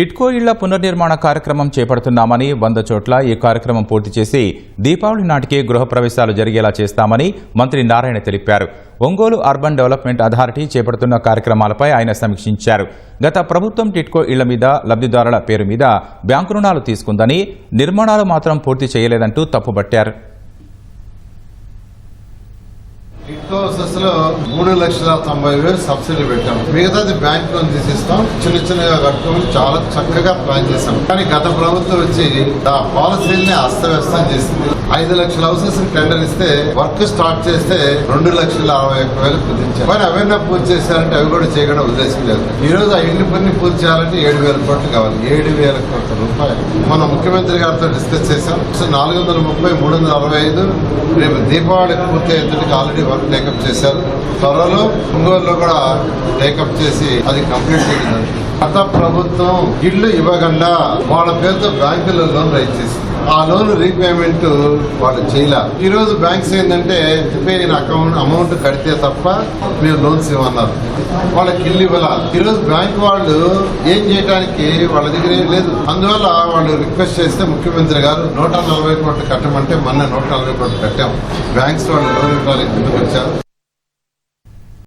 టిట్కో ఇళ్ళ పునర్నిర్మాణ కార్యక్రమం చేపడుతున్నామని వంద చోట్ల ఈ కార్యక్రమం పూర్తి చేసి దీపావళి నాటికే గృహప్రవేశాలు జరిగేలా చేస్తామని మంత్రి నారాయణ తెలిపారు. ఒంగోలు అర్బన్ డెవలప్మెంట్ అథారిటీ చేపడుతున్న కార్యక్రమాలపై ఆయన సమీక్షించారు. గత ప్రభుత్వం టిట్కో ఇళ్ళ మీద లబ్ధిదారుల పేరు మీద బ్యాంకు రుణాలు తీసుకుందని నిర్మాణాలు మాత్రం పూర్తి చేయలేదంటూ తప్పుబట్టారు. టిట్కో లో మూడు లక్షల తొంభై వేలు సబ్సిడీ పెట్టాం మిగతాది బ్యాంక్ లోన్ తీసిస్తాం. చిన్న చిన్నగా కట్టుకొని చాలా చక్కగా ప్లాన్ చేశాం. కానీ గత ప్రభుత్వం వచ్చి ఆ పాలసీని అస్తవ్యస్తం చేసింది. ఐదు లక్షల హౌసెస్ టెండర్ ఇస్తే వర్క్ స్టార్ట్ చేస్తే రెండు లక్షల అరవై ఒక్క వేలు కుదించారు. మరి అవన్నీ పూర్తి చేశారంటే అవి కూడా చేయకుండా ఉద్దేశం లేదు. ఈ రోజు ఆ ఇంటి పని పూర్తి చేయాలంటే ఏడు వేల కోట్లు కావాలి. ఏడు వేల కోట్ల రూపాయలు. మన ముఖ్యమంత్రి గారితో డిస్కస్ చేశాం. సో నాలుగు వందల ముప్పై మూడు వందల అరవై ఐదు రేపు దీపావళి పూర్తి అయ్యేందుకు ఆల్రెడీ వర్క్ టేకప్ చేశారు. త్వరలో ఒంగోలులో కూడా టేకప్ చేసి అది కంప్లీట్ చేయడం గత ప్రభుత్వం ఇల్లు ఇవ్వకుండా వాళ్ళ పేరుతో బ్యాంకులో లోన్ రైజ్ చేసింది. ఆ లోన్ రీపేమెంట్ వాళ్ళు చేయలేదు ఈరోజు బ్యాంక్స్ ఏంటంటే రిపేర్ అకౌంట్ అమౌంట్ కడితే తప్ప మీరు లోన్స్ ఇవ్వన్నారు. వాళ్ళకి ఇల్లు ఇవ్వాల? ఈరోజు బ్యాంక్ వాళ్ళు ఏం చేయడానికి వాళ్ళ దగ్గర ఏం లేదు. అందువల్ల వాళ్ళు రిక్వెస్ట్ చేస్తే ముఖ్యమంత్రి గారు నూట నలభై కోట్లు కట్టమంటే మొన్న నూట నలభై కోట్లు కట్టాం. బ్యాంక్స్ వాళ్ళు లోన్ ఇవ్వడానికి ముందుకు వచ్చారు?